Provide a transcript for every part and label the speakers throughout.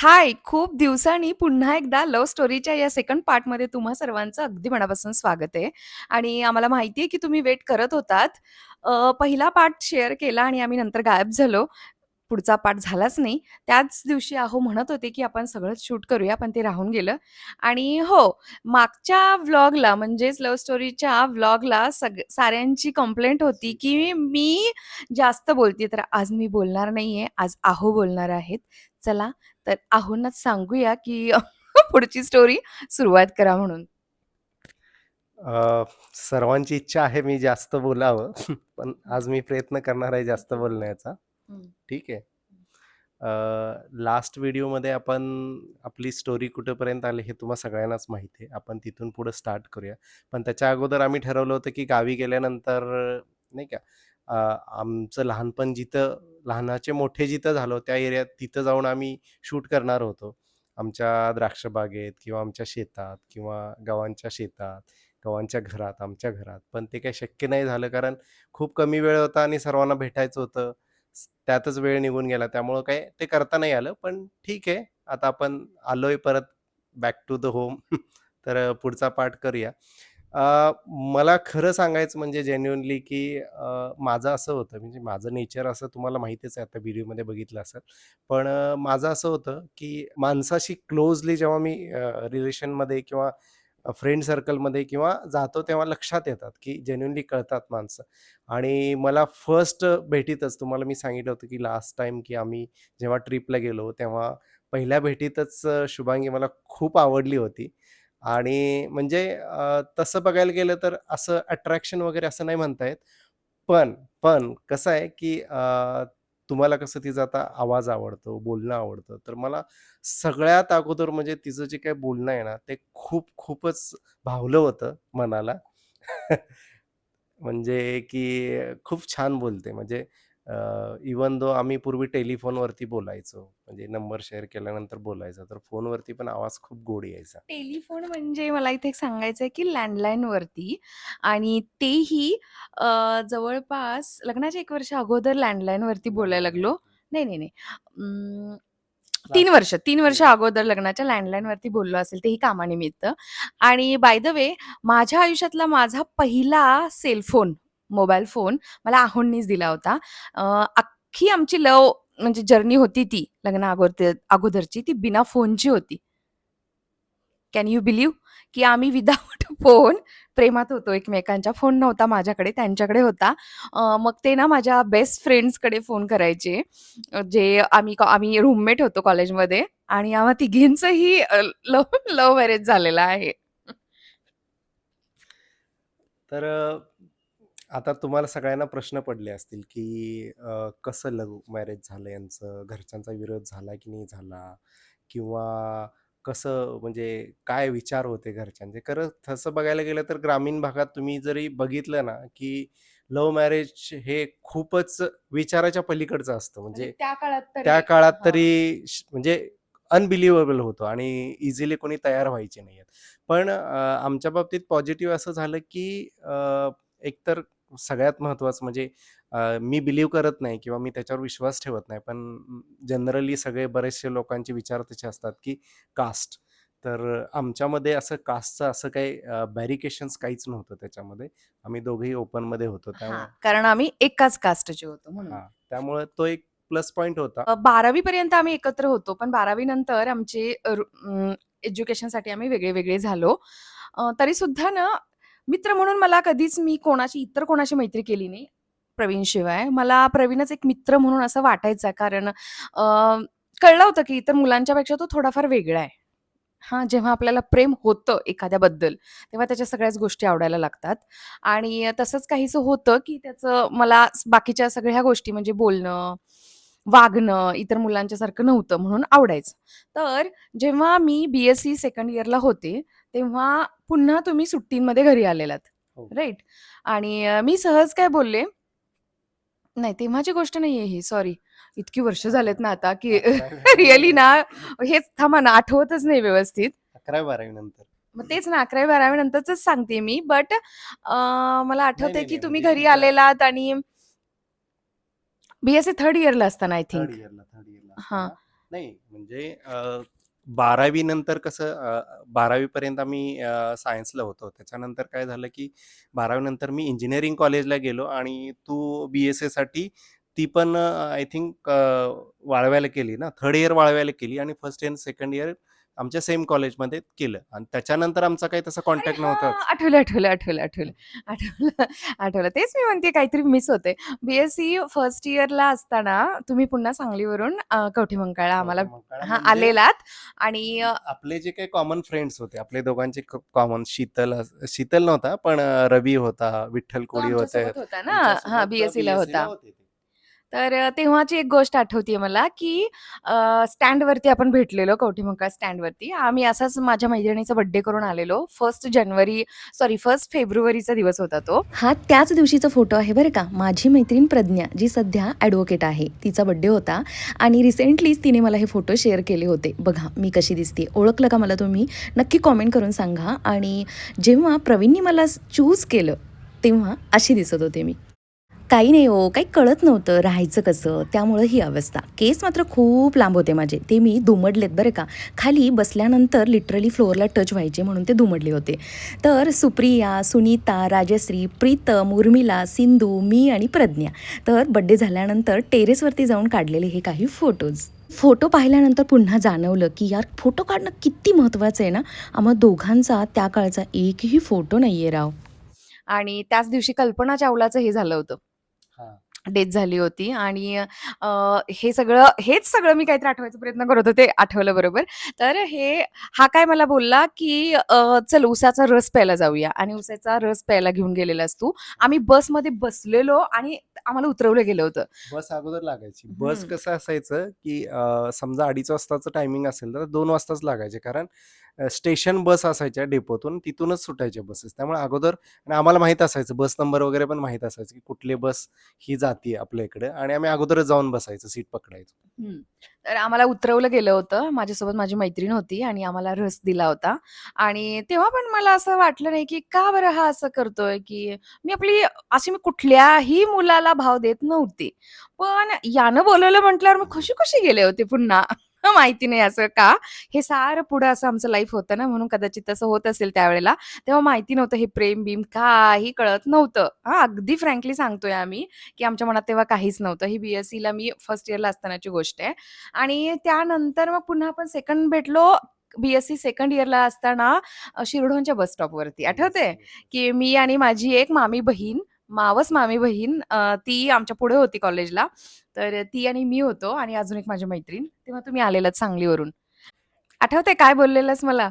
Speaker 1: हाय! खूप दिवसांनी पुन्हा एकदा लव्ह स्टोरीच्या या सेकंड पार्टमध्ये तुम्हा सर्वांचं अगदी मनापासून स्वागत आहे आणि आम्हाला माहिती आहे की तुम्ही वेट करत होतात. अ, पहिला पार्ट शेअर केला आणि आम्ही नंतर गायब झालो. पुढचा पार्ट झालाच नाही. त्याच दिवशी अहो म्हणत होते की आपण सगळंच शूट करूया, पण ते राहून गेलं आणि हो, मागच्या व्लॉगला म्हणजेच लव्ह स्टोरीच्या व्लॉगला सग साऱ्यांची कंप्लेंट होती की मी जास्त बोलते, तर आज मी बोलणार नाहीये. आज आहो बोलणार आहेत. चला तर आहोंनाच सांगूया की पुढची स्टोरी सुरुवात करा म्हणून.
Speaker 2: सर्वांची इच्छा आहे मी जास्त बोलावं, पण आज मी प्रयत्न करणार आहे जास्त बोलण्याचा. ठीक आहे. लास्ट व्हिडिओमध्ये आपण आपली स्टोरी कुठेपर्यंत आली हे तुम्हा सगळ्यांनाच माहिती आहे. आपण तिथून पुढे स्टार्ट करूया. पण त्याच्या अगोदर आम्ही ठरवलं होतं की गावी गेल्यानंतर नाही का आमचं लहानपण जिथं लहानाचे मोठे जिथं झालो त्या एरियात तिथं जाऊन आम्ही शूट करणार होतो. आमच्या द्राक्षबागेत किंवा आमच्या शेतात किंवा गव्हांच्या शेतात, गव्हांच्या घरात, आमच्या घरात. पण ते काही शक्य नाही झालं कारण खूप कमी वेळ होता आणि सर्वांना भेटायचं होतं. त्यातच वेळ निघून गेला. त्यामुळं काय ते करता नाही आलं. पण ठीक आहे. आता आपण आलोय परत बॅक टू द होम. तर पुढचा पाठ करूया. मला खरं सांगायचं म्हणजे जेन्युअनली की माझं असं होतं म्हणजे माझं नेचर असं तुम्हाला माहितीच आहे आता व्हिडिओमध्ये बघितलं असेल. पण माझं असं होतं की माणसाशी क्लोजली जेव्हा मी रिलेशनमध्ये किंवा फ्रेंड सर्कलमध्ये किंवा जातो तेव्हा लक्षात येतात की जेन्युनली कळतात माणसं. आणि मला फर्स्ट भेटीतच तुम्हाला मी सांगितलं होतं की लास्ट टाईम की आम्ही जेव्हा ट्रिपला गेलो तेव्हा पहिल्या भेटीतच शुभांगी मला खूप आवडली होती. आणि म्हणजे अ, तसं बघायला गेलं तर असं अट्रॅक्शन वगैरे असं नाही म्हणता येत. पण, पण कसं आहे की अ, तुम्हाला कसं तिचा आता आवाज आवडतो, बोलणं आवडतं. तर मला सगळ्यात अगोदर म्हणजे तिचं जे काही बोलणं आहे ना, ते खूप खूपच भावलं होतं मनाला. म्हणजे की खूप छान बोलते. म्हणजे अ, इव्हन दो आम्ही पूर्वी टेलिफोनवरती बोलायचो. म्हणजे नंबर शेअर केल्यानंतर बोलायचो. तर फोनवरती पण आवाज खूप गोड यायचा.
Speaker 1: टेलिफोन म्हणजे मला इथे एक सांगायचं आहे की लँडलाईनवरती आणि तेही अ, जवळपास लग्नाच्या 1 वर्ष अगोदर लँडलाईनवरती बोलायला लागलो. नाही, नाही, नाही. अं, 3
Speaker 2: लास्ट
Speaker 1: वर्ष 3 वर्ष
Speaker 2: 3 वर्ष.
Speaker 1: अगोदर लग्नाच्या लँडलाईनवरती बोललो असेल, तेही कामानिमित्त. आणि बाय द वे माझ्या आयुष्यातला माझा पहिला सेल फोन, मोबाईल फोन मला आहोंनीच दिला होता. अख्खी आमची लव म्हणजे जर्नी होती ती लग्ना अगोदर अगोदरची ती बिना फोनची होती. Can you believe? की आम्ही विदाउट फोन प्रेमात होतो एकमेकांच्या. फोन नव्हता माझ्याकडे, त्यांच्याकडे होता. मग ते ना माझ्या बेस्ट फ्रेंड्सकडे फोन करायचे. जे आम्ही आम्ही रूममेट होतो कॉलेजमध्ये आणि आम्हा तिघींचंही लव लव मॅरेज झालेलं आहे.
Speaker 2: तर आता तुम्हाला सगळ्यांना प्रश्न पडले असतील की अ, कसं लव्ह मॅरेज झालं यांचं? घरच्यांचा विरोध झाला की नाही झाला? किंवा कसं म्हणजे काय विचार होते घरच्यांचे? खरं तसं बघायला गेलं तर ग्रामीण भागात तुम्ही जरी बघितलं ना, की लव्ह मॅरेज हे खूपच विचाराच्या पलीकडचं असतं.
Speaker 1: म्हणजे
Speaker 2: म्हणजे
Speaker 1: त्या काळात
Speaker 2: त्या
Speaker 1: तरी
Speaker 2: काळात
Speaker 1: हां.
Speaker 2: तरी श म्हणजे अनबिलीव्हेबल होतं आणि इझिली कोणी तयार व्हायचे नाहीयेत. पण अ, आमच्या बाबतीत पॉझिटिव्ह असं झालं की अ, एकतर सगळ्यात महत्त्वाचं म्हणजे अ, मी बिलीव्ह करत नाही किंवा मी त्याच्यावर विश्वास ठेवत नाही. पण जनरली सगळे बरेचसे लोकांचे विचार तसे असतात की कास्ट. तर आमच्यामध्ये असं कास्टचं असं काही बॅरिकेशन्स काहीच नव्हतं त्याच्यामध्ये. आम्ही दोघंही ओपनमध्ये होतो
Speaker 1: हां,
Speaker 2: त्यामुळं
Speaker 1: कारण आम्ही एकाच कास्टचे होतो म्हणून.
Speaker 2: हां, त्यामुळे तो एक प्लस पॉइंट होता.
Speaker 1: अ, 12वी पर्यंत आम्ही एकत्र होतो. पण 12वी नंतर आमचे एज्युकेशनसाठी आम्ही वेगळे-वेगळे झालो. अ, तरीसुद्धा ना, मित्र म्हणून मला कधीच मी कोणाची इतर कोणाशी मैत्री केली नाही, प्रवीण शिवाय मला प्रवीणच एक मित्र म्हणून असं वाटायचा कारण कळलं होतं की इतर मुलांच्यापेक्षा तो थोडाफार वेगळा आहे. हां, जेव्हा आपल्याला प्रेम होतं एखाद्याबद्दल, तेव्हा त्याच्या सगळ्याच गोष्टी आवडायला लागतात आणि तसंच काहीसं होतं की त्याचं मला बाकीच्या सगळ्या गोष्टी म्हणजे बोलणं, वागणं इतर मुलांच्यासारखं नव्हतं म्हणून आवडायचं. तर जेव्हा मी बी-एस-सी सेकंड इयरला होते, तेव्हा पुन्हा तुम्ही सुट्टींमध्ये घरी आलेलात,
Speaker 2: हो.
Speaker 1: राइट? आणि मी सहज काय बोलले नाही, तेव्हाची गोष्ट नाहीये ही, सॉरी. इतकी वर्ष झालेत ना आता, की
Speaker 2: 11वी-12वी
Speaker 1: रिअली ना. हेच थांबा ना, आठवतच नाही व्यवस्थित.
Speaker 2: 11वी-12वी नंतर.
Speaker 1: मग तेच ना, 11वी-12वी नंतरचंच सांगतेय मी. बट मला
Speaker 2: नाही,
Speaker 1: आठवतंय
Speaker 2: नाही,
Speaker 1: की. तुम्ही
Speaker 2: म्हणजे
Speaker 1: घरी आलेलात आणि बी-एस-सी थर्ड इयरला असताना आय थिंक.
Speaker 2: इयरला, थर्ड इयरला
Speaker 1: हां.
Speaker 2: नाही म्हणजे बारावी नंतर कसं अ, 12वी पर्यंत आम्ही सायन्सला होतो. त्याच्यानंतर काय झालं, की 12वी नंतर मी इंजिनिअरिंग कॉलेजला गेलो आणि तू बी एस एसाठी ती पण आय थिंक वाळव्याला केली ना? थर्ड इयर वाळव्याला केली आणि फर्स्ट इयर, सेकंड इयर आमच्या सेम कॉलेजमध्ये केलं आणि त्याच्यानंतर आमचा काही तसा कॉन्टॅक्ट! नव्हताच.
Speaker 1: आठवलं, आठवलं, आठवलं, आठवलं. आठवलं, आठवलं. तेच मी म्हणते काहीतरी मिस होतंय. बी-एस-सी फर्स्ट इयरला असताना तुम्ही पुन्हा सांगलीवरून अ, कवठेमहांकाळला आम्हाला हां,
Speaker 2: म्हणजे
Speaker 1: आलेलात आणि
Speaker 2: आपले जे काही कॉमन फ्रेंड्स होते, आपले दोघांचे कॉमन शीतल शीतल नव्हता, पण रवी होता, विठ्ठल कोळी होते.
Speaker 1: होता ना? हां, बी-एस-सीला
Speaker 2: बी-एस-सीला
Speaker 1: होता. तर अ, तेव्हाची एक गोष्ट आठवतीये मला, की अ, स्टँडवरती आपण भेटलेलो कवठेमहांकाळ स्टँडवरती. आम्ही असाच माझ्या मैत्रिणीचा बर्थडे करून आलेलो. 1st जानेवारी सॉरी 1st फेब्रुवारीचा दिवस होता तो.
Speaker 3: हा त्याच दिवशीचा फोटो आहे बरं का. माझी मैत्रीण प्रज्ञा, जी सध्या ॲडव्होकेट आहे. तिचा बर्थडे होता आणि रिसेंटलीच तिने मला हे फोटो शेअर केले होते. बघा मी कशी दिसते. ओळखलं का मला तुम्ही? नक्की कॉमेंट करून सांगा आणि जेव्हा प्रवीणनी मला चूज केलं, तेव्हा अशी दिसत होते मी. काही नाही हो, काही कळत नव्हतं राहायचं कसं, त्यामुळं ही अवस्था. केस मात्र खूप लांब होते माझे. ते मी दुमडलेत बरं का. खाली बसल्यानंतर लिटरली फ्लोअरला टच व्हायचे म्हणून ते दुमडले होते. तर सुप्रिया, सुनीता, राजश्री, प्रीतम, उर्मिला, सिंधू, मी आणि प्रज्ञा. तर बड्डे झाल्यानंतर टेरेसवरती जाऊन काढलेले हे काही फोटोज. फोटो पाहिल्यानंतर पुन्हा जाणवलं, की यार फोटो काढणं किती महत्त्वाचं आहे ना? आम्हा दोघांचा त्या काळचा एकही फोटो नाही आहे राव.
Speaker 1: आणि त्याच दिवशी कल्पना चावलाचं हे झालं होतं.
Speaker 2: हां.
Speaker 1: डेथ झाली होती आणि अ, हे सगळं हेच सगळं मी काहीतरी आठवायचा प्रयत्न करत होते, आठवलं बरोबर. तर हे हा काय मला बोलला, की अ, "चल उसाचा रस प्यायला जाऊया" आणि उसाचा रस प्यायला घेऊन गेलेलास तू. आम्ही बसमध्ये बसलेलो आणि आम्हाला उतरवलं गेलं होतं.
Speaker 2: बस अगोदर लागायची. बस. कसं असायचं, की अ, समजा 2:30 वाजताचं टायमिंग असेल, तर 2 वाजताच लागायचे. कारण स्टेशन बस असायच्या डेपोतून, तिथूनच सुटायच्या बसेस. त्यामुळे अगोदर आणि आम्हाला माहीत असायचं बस नंबर वगैरे पण माहीत असायचं, की कुठली बस ही जाती आपल्या इकडं आणि आम्ही अगोदरच जाऊन बसायचं, सीट पकडायचो.
Speaker 1: तर आम्हाला उतरवलं गेलं होतं. माझ्यासोबत माझी मैत्रीण होती आणि आम्हाला रस दिला होता आणि तेव्हा पण मला असं वाटलं नाही, की का बरं हा असं करतोय, की मी आपली अशी मी कुठल्याही मुलाला भाव देत नव्हते. पण यानं बोलवलं म्हटल्यावर मी खुशी-खुशी गेले होते पुन्हा. माहिती नाही असं का? हे सारं पुढं असं आमचं लाईफ होतं ना, म्हणून कदाचित तसं होत असेल त्यावेळेला. तेव्हा माहिती नव्हतं हे प्रेम-बिम काही कळत नव्हतं. हां, अगदी फ्रँकली सांगतोय आम्ही, की आमच्या मनात तेव्हा काहीच नव्हतं. ही बी-एस-सीला मी फर्स्ट इयरला असतानाची गोष्ट आहे आणि त्यानंतर मग पुन्हा आपण सेकंड भेटलो बी-एस-सी सेकंड इयरला असताना शिरढोणच्या बस स्टॉपवरती.
Speaker 2: Yes, yes.
Speaker 1: की मी आणि माझी एक मामी बहीण, मावस मामी बहीण ती आमच्या पुढे होती कॉलेजला. तर ती आणि मी होतो आणि अजून एक माझी मैत्रीण. तेव्हा तुम्ही आलेलात सांगलीवरून. आठवते काय बोललेलंस मला?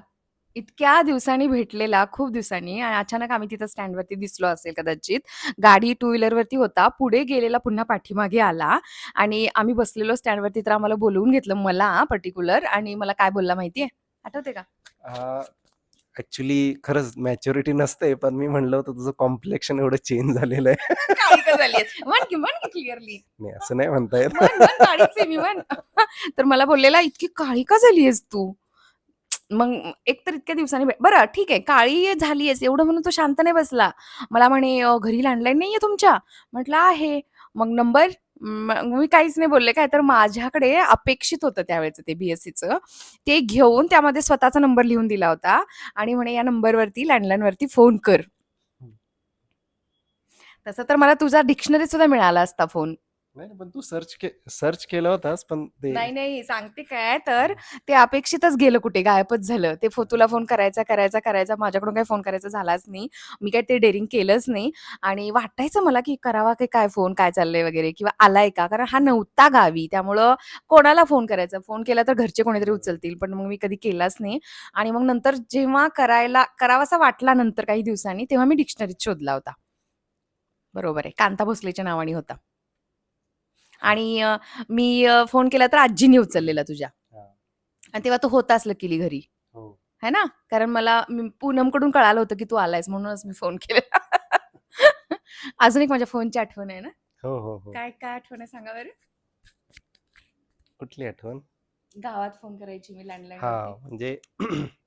Speaker 1: इतक्या दिवसांनी भेटलेला, खूप दिवसांनी आणि अचानक आम्ही तिथं स्टँडवरती दिसलो असेल कदाचित. गाडी टू व्हीलरवरती होता. पुढे गेलेला पुन्हा पाठीमागे आला आणि आम्ही बसलेलो स्टँडवरती तर आम्हाला बोलवून घेतलं मला पर्टिक्युलर आणि मला काय बोलला माहितीये आठवते का?
Speaker 2: अ, ॲक्चुअली खरंच मॅच्युरिटी नसते, पण मी म्हणलं होतं तुझं कॉम्प्लेक्शन एवढं चेंज झालेलं आहे.
Speaker 1: क्लिअरली.
Speaker 2: नाही, असं नाही म्हणता येत.
Speaker 1: मी म्हण. तर मला बोललेला, "इतकी काळी का झाली आहेस तू?" मग एक तर इतक्या दिवसांनी भेट बरं ठीक आहे, काळी झाली आहेस एवढं म्हणून तो शांत नाही बसला. मला म्हणे, "अ, घरी लँडलाईन नाहीये तुमच्या?" म्हटलं, "आहे." "मग नंबर?" मग मी काहीच नाही बोलले. काय तर माझ्याकडे अपेक्षित होतं त्यावेळेचं ते बी-एस-सीचं. ते घेऊन त्यामध्ये स्वतःचा नंबर लिहून दिला होता आणि म्हणे, "या नंबरवरती लँडलाईनवरती फोन कर." तसं तर मला तुझा डिक्शनरीत सुद्धा मिळाला असता फोन.
Speaker 2: नाही, पण तू सर्च के सर्च केलं होतास, पण ते
Speaker 1: नाही, नाही. सांगते काय तर ते अपेक्षितच गेलं कुठे, गायबच झालं. ते फो तुला फोन करायचा, करायचा, करायचा. माझ्याकडून काही फोन करायचा झालाच नाही. मी काही ते डेअरिंग केलंच नाही आणि वाटायचं मला, की करावा की काय फोन, काय चाललंय वगैरे किंवा आलाय का? कारण हा नव्हता गावी. त्यामुळं कोणाला फोन करायचा? फोन केला तर घरचे कोणीतरी उचलतील. पण मग मी कधी केलाच नाही आणि मग नंतर जेव्हा करायला करावासा वाटला नंतर काही दिवसांनी, तेव्हा मी डिक्शनरीत शोधला होता. बरोबर आहे. कांता भोसलेच्या नावाने होता. आणि अ, मी अ, फोन केला तर आजींनी उचललेला तुझ्या.
Speaker 2: हां.
Speaker 1: आणि तेव्हा तू होतास लकीली घरी.
Speaker 2: हो.
Speaker 1: है ना? कारण मला मी पूनमकडून कळालं होतं, की तू आलायस म्हणूनच मी फोन केलेला. अजून एक माझ्या फोनची आठवण आहे ना?
Speaker 2: हो, हो, हो.
Speaker 1: काय, काय आठवण आहे सांगा बरं?
Speaker 2: कुठली आठवण?
Speaker 1: गावात फोन करायची मी
Speaker 2: हां. म्हणजे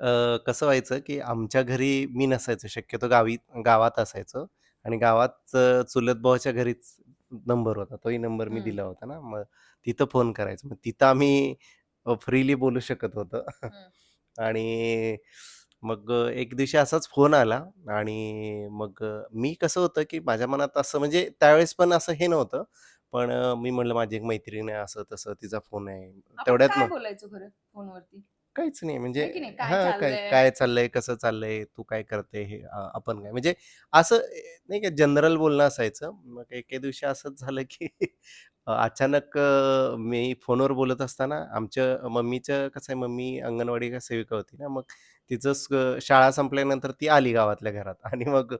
Speaker 2: अ, कसं व्हायचं, की आमच्या घरी मी नसायचो. शक्यतो गावी गावात असायचो आणि गावात अ, चुलत भावाच्या घरीच नंबर होता. तोही नंबर मी
Speaker 1: हं.
Speaker 2: दिला होता ना. मग तिथं फोन करायचो. मग तिथं आम्ही अ, फ्रीली बोलू शकत होतो.
Speaker 1: हं.
Speaker 2: आणि मग अ, एक दिवशी असाच फोन आला आणि मग अ, मी कसं होतं, की माझ्या मनात असं म्हणजे त्यावेळेस पण असं हे नव्हतं. पण अ, मी म्हटलं माझी एक मैत्रीण आहे असं-तसं तिचा फोन आहे.
Speaker 1: आपण
Speaker 2: तेवढ्यात
Speaker 1: काय
Speaker 2: मग
Speaker 1: बोलायचो खरं फोनवरती?
Speaker 2: काहीच नाही म्हणजे
Speaker 1: आहे की नाही? काय
Speaker 2: हां, काय
Speaker 1: चाललंय?
Speaker 2: काय चाललंय? कसं चाललंय? तू काय करते? हे अ, आपण काय म्हणजे असं नाही का जनरल बोलणं असायचं. मग एके दिवशी असंच झालं, की अ, अचानक अ, मी फोनवर बोलत असताना आमच्या मम्मीचं कसं आहे मम्मी अंगणवाडी का सेविका होती ना, मग तिचं स शाळा संपल्यानंतर ती आली गावातल्या घरात आणि मग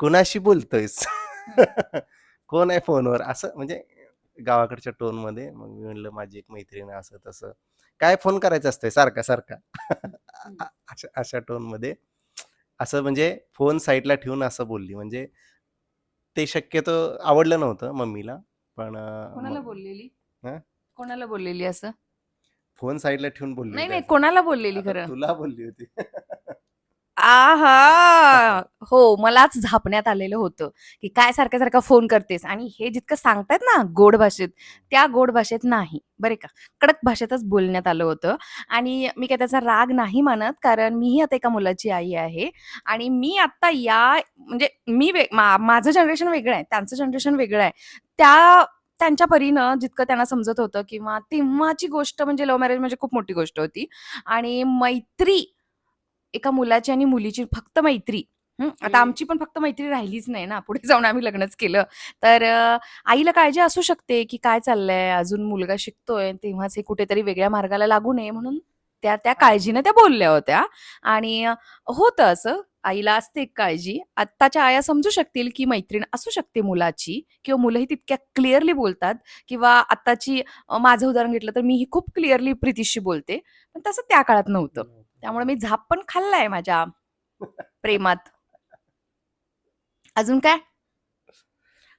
Speaker 2: "कुणाशी बोलतोयस? कोण आहे फोनवर?" असं म्हणजे गावाकडच्या टोनमध्ये. मग मी म्हटलं माझी एक मैत्रीण आहे असं-तसं. "काय फोन करायचा असतोय सारखा-सारखा?"
Speaker 1: हं.
Speaker 2: अशा अशा टोनमध्ये असं म्हणजे फोन साईडला ठेवून असं बोलली. म्हणजे ते शक्यतो आवडलं नव्हतं मम्मीला. पण
Speaker 1: कोणाला बोललेली?
Speaker 2: हां?
Speaker 1: कोणाला बोललेली असं?
Speaker 2: फोन साईडला ठेवून बोलली
Speaker 1: नाही. कोणाला बोललेली खरं?
Speaker 2: तुला बोलली होती.
Speaker 1: आहा! हो, मलाच झापण्यात आलेलं होतं, की काय सारख्या सारखा फोन करतेस आणि हे जितकं सांगतायत ना गोड भाषेत, त्या गोड भाषेत नाही, बरं का. कडक भाषेतच बोलण्यात आलं होतं आणि मी काय त्याचा राग नाही मानत, कारण मीही आता एका मुलाची आई आहे आणि मी आता या म्हणजे मी वे मा माझं जनरेशन वेगळं आहे, त्यांचं जनरेशन वेगळं आहे. त्या त्यांच्या परीनं जितकं त्यांना समजत होतं किंवा तेव्हाची गोष्ट म्हणजे लव्ह मॅरेज म्हणजे खूप मोठी गोष्ट होती आणि मैत्री एका मुलाची आणि मुलीची फक्त मैत्री. हं. आता
Speaker 2: हं.
Speaker 1: आमची पण फक्त मैत्री राहिलीच नाही ना. पुढे जाऊन आम्ही लग्नच केलं. तर अ, आईला काळजी असू शकते, की काय चाललंय, अजून मुलगा शिकतोय, तेव्हाच हे कुठेतरी वेगळ्या मार्गाला लागू नये म्हणून त्या त्या
Speaker 2: हां.
Speaker 1: काळजीनं त्या बोलल्या होत्या आणि अ, होतं असं. आईला असते एक काळजी. आत्ताच्या आया समजू शकतील, की मैत्रीण असू शकते मुलाची किंवा मुलंही तितक्या क्लिअरली बोलतात किंवा आत्ताची अ, माझं उदाहरण घेतलं तर मीही खूप क्लिअरली प्रीतीशी बोलते. पण तसं त्या काळात नव्हतं. त्यामुळे मी झाप पण खाल्लाय माझ्या प्रेमात. अजून काय?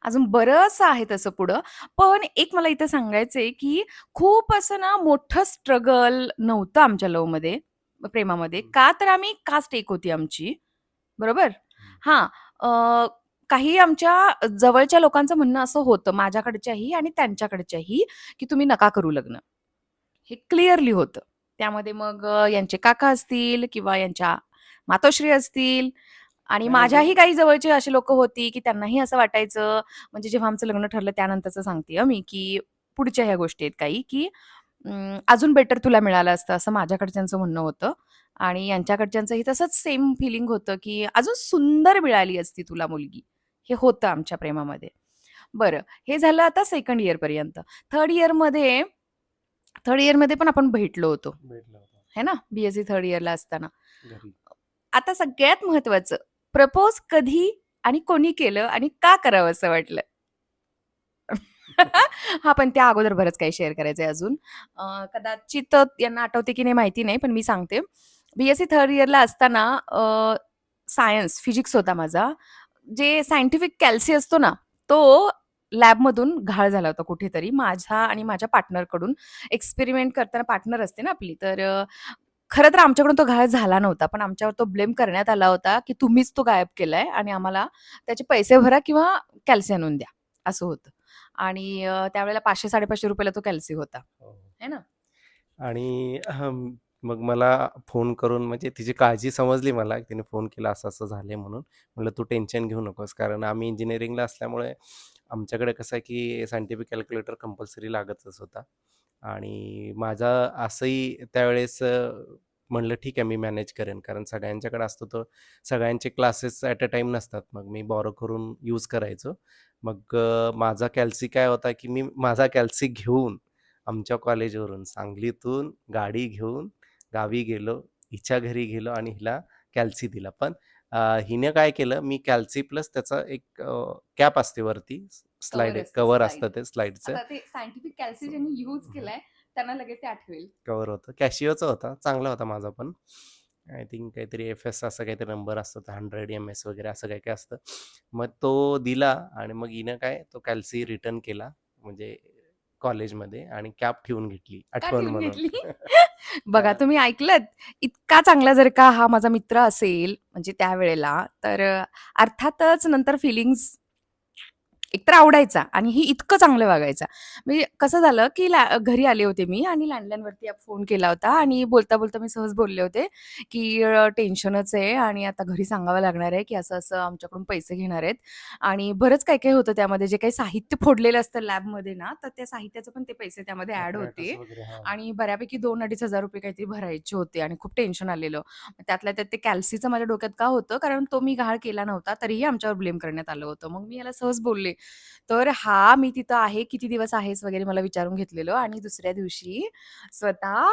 Speaker 1: अजून बरंचसं आहे तसं पुढं. पण एक मला इथं सांगायचंय, की खूप असं ना मोठं स्ट्रगल नव्हतं आमच्या लव्हमध्ये, प्रेमामध्ये. का तर आम्ही कास्ट एक होती आमची. बरोबर?
Speaker 2: हं.
Speaker 1: हां. अ, काही आमच्या जवळच्या लोकांचं म्हणणं असं होतं, माझ्याकडच्याही आणि त्यांच्याकडच्याही, की तुम्ही नका करू लग्न. हे क्लिअरली होतं. त्यामध्ये मग अ, यांचे काका असतील किंवा यांच्या मातोश्री असतील आणि माझ्याही काही जवळची अशी लोकं होती, की त्यांनाही असं वाटायचं म्हणजे जेव्हा आमचं लग्न ठरलं त्यानंतरचं सांगतेय मी, की पुढच्या ह्या गोष्टी आहेत काही, की अजून बेटर तुला मिळालं असतं असं माझ्याकडच्यांचं म्हणणं होतं आणि यांच्याकडच्यांचंही तसंच सेम फिलिंग होतं, की अजून सुंदर मिळाली असती तुला मुलगी. हे होतं आमच्या प्रेमामध्ये. बरं, हे झालं आता सेकंड इयरपर्यंत. थर्ड इयरमध्ये थर्ड इयरमध्ये पण आपण भेटलो होतो. है ना? बी-एस-सी थर्ड इयरला असताना. आता सगळ्यात महत्त्वाचं प्रपोज कधी आणि कोणी केलं आणि का करावंसं वाटलं? हा पण त्या अगोदर बरंच काही शेअर करायचंय अजून. कदाचित यांना आठवते की नाही माहिती नाही, पण मी सांगते. बीएससी थर्ड इयरला असताना सायन्स, फिजिक्स होता माझा. जे सायंटिफिक कॅल्सी असतो ना, तो लॅबमधून घाळ झाला होता कुठेतरी माझा आणि माझ्या पार्टनरकडून. एक्सपेरिमेंट करताना पार्टनर असते ना आपली, तर खरं तर आमच्याकडून तो गायब झाला नव्हता. पण आमच्यावर तो ब्लेम करण्यात आला होता, की तुम्हीच तो गायब केलाय आणि आम्हाला त्याचे पैसे भरा किंवा कॅल्सी आणून द्या, असं होतं. आणि त्यावेळेला ₹500-550 ला तो कॅल्सी होता.
Speaker 2: हो.
Speaker 1: है ना?
Speaker 2: आणि मग मला फोन करून म्हणजे तिची काळजी समजली मला, तिने फोन केला असं-असं झालंय म्हणून. म्हटलं, "तू टेन्शन घेऊ नकोस." कारण आम्ही इंजिनिअरिंगला असल्यामुळे आमच्याकडे कसं आहे, की सायंटिफिक कॅल्क्युलेटर कंपल्सरी लागतच होता. आणि माझा असंही त्यावेळेस अ, म्हणलं, "ठीक आहे, मी मॅनेज करेन." कारण सगळ्यांच्याकडे असतो तर सगळ्यांचे क्लासेस ॲट अ टाईम नसतात. मग मी बॉरो करून यूज करायचो. मग अ, माझा कॅल्सी काय होता, की मी माझा कॅल्सी घेऊन आमच्या कॉलेजवरून सांगलीतून गाडी घेऊन गावी गेलो, हिच्या घरी गेलो आणि हिला कॅल्सी दिला. पण अ, हिने काय केलं, मी कॅल्सी प्लस त्याचा एक अ, कॅप असते वरती, स्लाईड
Speaker 1: कव्हर असतं,
Speaker 2: कव्हर
Speaker 1: स्लाईड.
Speaker 2: असतं ते स्लाईडचं.
Speaker 1: आता ते सायंटिफिक कॅल्सी ज्यांनी यूज केलाय, त्यांना लगेच ते आठवेल.
Speaker 2: कव्हर होतं. कॅशिओचा होता, चांगला होता माझा पण. आय थिंक काहीतरी एफ-एस असा काहीतरी नंबर असतो, 100 एम-एस वगैरे असं काही-काही असतं. मग तो दिला आणि मग हिनं काय तो कॅल्सी रिटर्न केला म्हणजे कॉलेजमध्ये आणि कॅप ठेवून घेतली
Speaker 1: का
Speaker 2: आठवण
Speaker 1: ठेवून
Speaker 2: म्हणून.
Speaker 1: घेतली? बघा तुम्ही ऐकलत? इतका चांगला जर का हा माझा मित्र असेल म्हणजे त्यावेळेला, तर अर्थातच नंतर फीलिंग्ज एकतर आवडायचा आणि ही इतकं चांगलं वागायचा. म्हणजे कसं झालं, की ला घरी आले होते मी आणि लँडलाईनवरती फोन केला होता आणि बोलता-बोलता मी सहज बोलले होते, की टेन्शनच आहे आणि आता घरी सांगावं लागणार आहे, की असं-असं आमच्याकडून पैसे घेणार आहेत आणि बरंच काही-काही होतं त्यामध्ये. जे काही साहित्य फोडलेलं असतं लॅबमध्ये ना, तर त्या साहित्याचे पण ते पैसे त्यामध्ये ॲड होते. आणि बऱ्यापैकी 2,000-2,500 रुपये काहीतरी भरायचे होते आणि खूप टेन्शन आलेलं. त्यातल्या त्यात ते कॅल्सीचं माझ्या डोक्यात का होतं, कारण तो मी गहाळ केला नव्हता, तरीही आमच्यावर ब्लेम करण्यात आलं होतं. मग मी याला सहज बोलले, तर "हां, मी तिथं आहे. किती दिवस आहेस?" वगैरे मला विचारून घेतलेलं आणि दुसऱ्या दिवशी स्वतः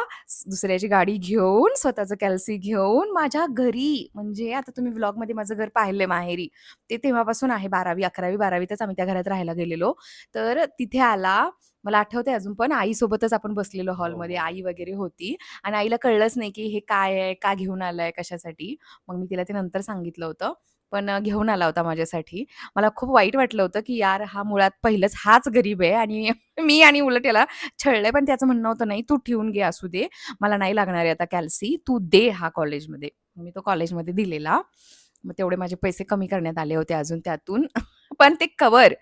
Speaker 1: दुसऱ्याची गाडी घेऊन, स्वतःचं कॅल्सी घेऊन माझ्या घरी म्हणजे आता तुम्ही व्लॉगमध्ये माझं घर पाहिलंय माहेरी. ते तेव्हापासून आहे 12वी, 11वी, 12वीतच आम्ही त्या घरात राहायला गेलेलो. तर तिथे आला. मला आठवतंय अजून पण आईसोबतच आपण बसलेलो
Speaker 2: हो,
Speaker 1: हॉलमध्ये.
Speaker 2: हो.
Speaker 1: आई वगैरे होती आणि आईला कळलंच नाही, की हे काय आहे? का घेऊन आलाय? कशासाठी? मग मी तिला ते नंतर सांगितलं होतं. पण घेऊन आला होता माझ्यासाठी. मला खूप वाईट वाटलं होतं, की यार हा मुळात पहिलंच हाच गरीब आहे आणि मी आणि उलट याला छळलंय. पण त्याचं म्हणणं होतं, "नाही तू ठेवून घे असू दे. मला नाही लागणार आहे आता कॅल्सी. तू दे हा कॉलेजमध्ये." मी तो कॉलेजमध्ये दिलेला. मग तेवढे माझे पैसे कमी करण्यात आले होते अजून त्यातून. पण ते कवर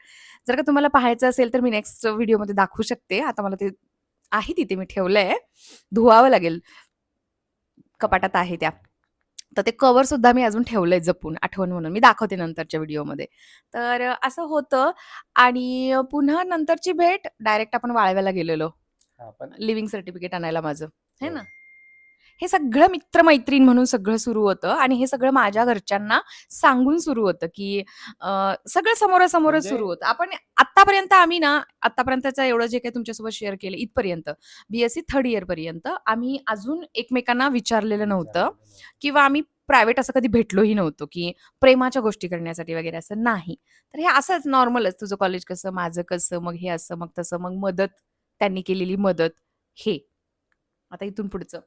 Speaker 1: जर का तुम्हाला पाहायचं असेल, तर मी नेक्स्ट व्हिडिओमध्ये दाखवू शकते. आता मला ते आहे तिथे मी ठेवलंय. धुवावं लागेल. कपाटात आहे त्या. तर ते कव्हर सुद्धा मी अजून ठेवलंय जपून आठवण म्हणून. मी दाखवते नंतरच्या व्हिडिओमध्ये. तर असं होतं आणि पुन्हा नंतरची भेट डायरेक्ट आपण वाळव्याला गेलेलो. लिव्हिंग सर्टिफिकेट आणायला माझं, है
Speaker 2: हो.
Speaker 1: ना? हे सगळं मित्र-मैत्रीण म्हणून सगळं सुरू होतं आणि हे सगळं माझ्या घरच्यांना सांगून सुरू होतं, की सगळं समोरासमोरच
Speaker 2: म्हणजे
Speaker 1: सुरू होतं. आपण आत्तापर्यंत आम्ही ना, आत्तापर्यंतचं एवढं जे काही तुमच्यासोबत शेअर केलं इथपर्यंत, बी-एस-सी थर्ड इयरपर्यंत आम्ही अजून एकमेकांना विचारलेलं नव्हतं
Speaker 2: विचारलेलं नव्हतं.
Speaker 1: किंवा आम्ही प्रायव्हेट असं कधी भेटलोही नव्हतो, की प्रेमाच्या गोष्टी करण्यासाठी वगैरे असं नाही. तर हे असंच नॉर्मलच तुझं कॉलेज कसं, माझं कसं, मग हे असं, मग तसं, मग मदत, त्यांनी केलेली मदत, हे. आता इथून पुढचं